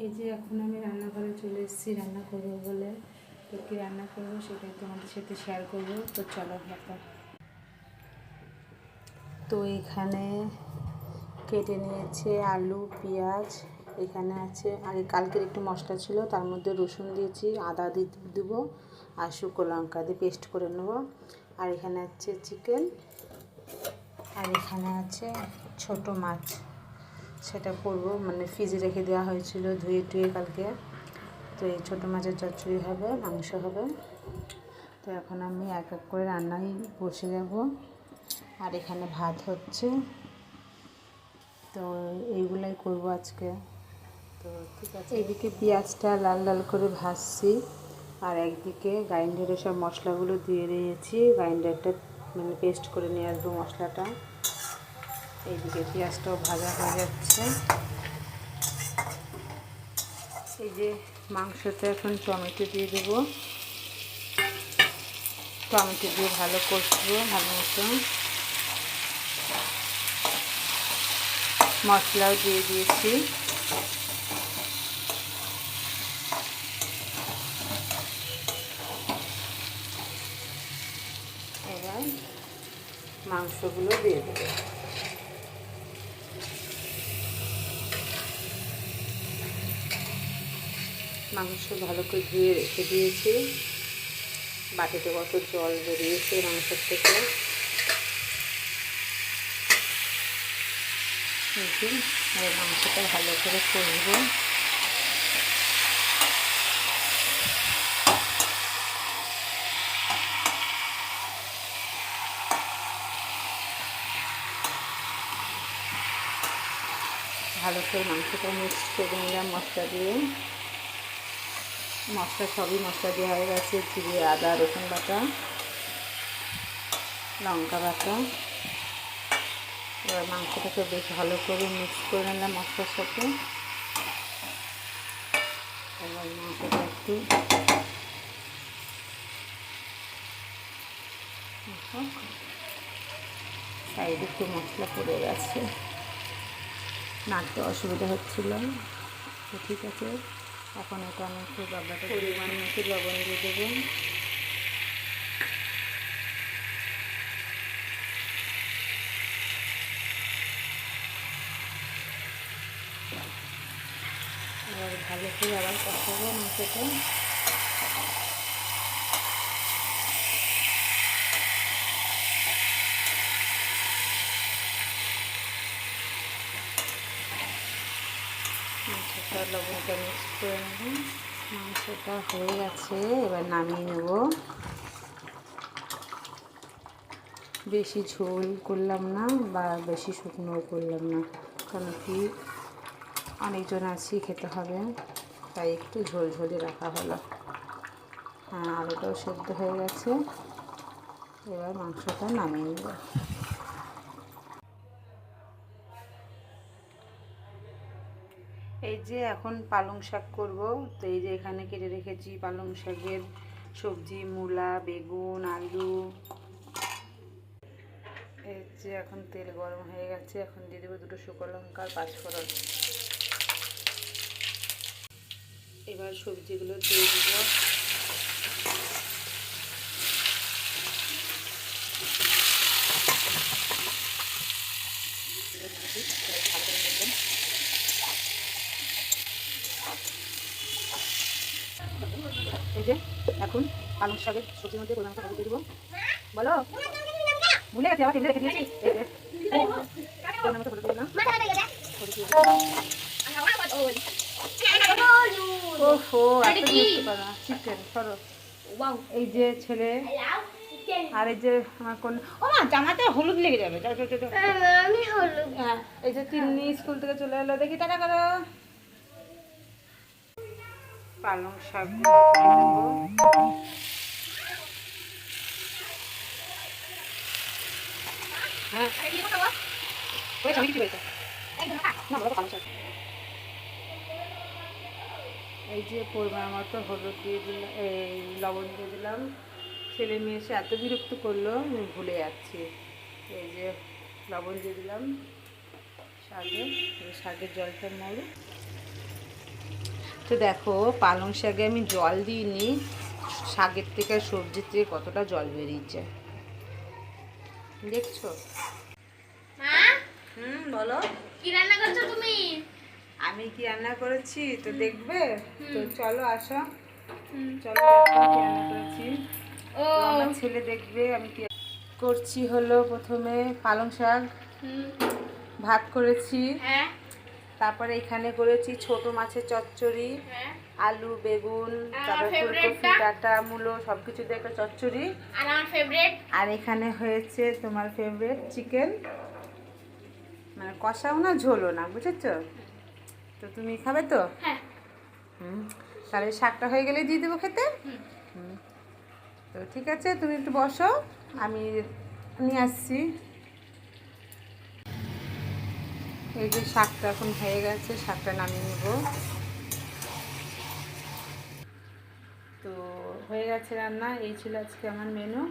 এই যে এখন আমি রান্নাঘরে চলে এসেছি, রান্না করব বলে। তো কী রান্না করব সেটাই তোমাদের সাথে শেয়ার করব। তো চলো দেখা তো এখানে কেটে নিয়েছে আলু, পেঁয়াজ, এখানে আছে, আগে কালকের একটু মশলা ছিল, তার মধ্যে রসুন দিয়েছি, আদা দিয়ে দেবো আর শুকনো লঙ্কা দিয়ে পেস্ট করে নেব। আর এখানে আছে চিকেন আর এখানে আছে ছোট মাছ। সেটা করব। মানে ফ্রিজে রেখে দেওয়া হয়েছিল, ধুয়ে টুয়ে কালকে। তো এই ছোটো মাছের চচ্চড়ি হবে, মাংস হবে। তো এখন আমি এক এক করে রান্নায় বসে যাব আর এখানে ভাত হচ্ছে। তো এইগুলাই করব আজকে। তো ঠিক আছে। এইদিকে পেঁয়াজটা লাল লাল করে ভাজছি। আর একদিকে গ্রাইন্ডারে সব মশলাগুলো দিয়ে দিয়েছি। গ্রাইন্ডারটা মানে পেস্ট করে নিয়ে আসব মশলাটা। এইদিকে পেঁয়াজটাও ভাজা হয়ে যাচ্ছে। এই যে মাংসটা এখন টমেটো দিয়ে দেবো। টমেটো দিয়ে ভালো কষবো, ভালো মতো মশলাও দিয়ে দিয়েছি। এবার মাংসগুলো দিয়ে দেবো। মাংস ভালো করে ধুয়ে রেখে দিয়েছি। বাটিতে কত জল বেরিয়েছে মাংসের থেকে। মাংসটা ভালো করে করব ভালো করে মাংসটা মিক্স করে নিলাম মশলা দিয়ে। মশলা সবই মশলা দেওয়া হয়ে গেছে, জিরে, আদা, রসুন বাটা, লঙ্কা বাটা। এবার মাংসটাকে বেশ ভালো করে মিক্স করে নিলাম মশলার সাথে। এবার মাংসটা একটু সাইডে একটু মশলা পড়ে গেছে। নাড়তে অসুবিধা হচ্ছিল ঠিক আছে। এখন এটা আমি একটু বাবাটা পরিমাণ মতো লবণ দিয়ে দেবো। এবার ভালো করে আবার কষাবো মাংসটা মাংসটা লবণটা মিক্স করে নেব। মাংসটা হয়ে গেছে, এবার নামিয়ে নেব। বেশি ঝোল করলাম না বা বেশি শুকনো করলাম না, কারণ কি অনেকজন আছি, খেতে হবে, তাই একটু ঝোল ঝোলে রাখা হলো। হ্যাঁ আলুটাও সেদ্ধ হয়ে গেছে। এবার মাংসটা নামিয়ে নেব। এই যে এখন পালং শাক করব। তো এই যে এখানে কেটে রেখেছি পালং শাকের সবজি, মূলা, বেগুন, আলু। এই যে এখন তেল গরম হয়ে গেছে, এখন দিয়ে দেবো দুটো শুকো লঙ্কার পাঁচফোড়ন এবার সবজিগুলো দিয়ে দেবো। এই যে এখন পালং শাকের সবজির মধ্যে পরিমাণ মতো দিয়ে দেবো বলো? ভুলে গেছি আবার টেবিলে রেখে দিয়েছি। এই যে পরিমাণ মতো হলুদ দিলাম হলুদ দিয়ে দিলাম। ওহো এত দেখতে পারো চিকেন সরো। এই যে ছেলে আর এই যে আমার কোন ও মা জামাতে হলুদ লেগে যাবে। আমি হলুদ। হ্যাঁ এই যে তিন্নি স্কুল থেকে চলে এলো। দেখি টাটা করো। পালং শাক হ্যাঁ। পালং শাক। এই যে পরিমাণ মতো হলুদ দিয়ে দিলাম এই লবণ দিয়ে দিলাম। ছেলে মেয়ে এসে এত বিরক্ত করল আমি ভুলে যাচ্ছি। এই যে লবণ দিয়ে দিলাম শাকে শাকের জলটা নাড়ু। তো দেখো পালং শাকে আমি জল দিইনি। শাকের থেকে আর সবজির থেকে কতটা জল বেরিয়েছে। দেখছ? হুম বলো। কি রান্না করছ তুমি? আমি কি রান্না করেছি? তো দেখবে? তো। চলো আসো। চলো রান্না করেছি? ও। আমার ছেলে দেখবে আমি কি করছি হলো প্রথমে। পালং শাক ভাত করেছি। হ্যাঁ। তারপরে এখানে করেছি ছোট মাছের চচ্চড়ি হ্যাঁ। আলু বেগুন তারপরে ফুলকপি? ডাঁটা মূলো সব কিছু দিয়ে একটা চচ্চড়ি। আর আমার ফেভারিট আর এখানে হয়েছে তোমার ফেভারিট চিকেন মানে কষাও না ঝোলও না বুঝেছ? তো তুমি খাবে তো? হ্যাঁ। হুম তাহলে শাকটা হয়ে গেলে দিয়ে দেবো খেতে? তো ঠিক আছে তুমি একটু বসো আমি নিয়ে আসছি। এই যে শাকটা এখন হয়ে গেছে, শাকটা নামিয়ে নেব। তো হয়ে গেছে রান্না, এই ছিল আজকে আমার মেনু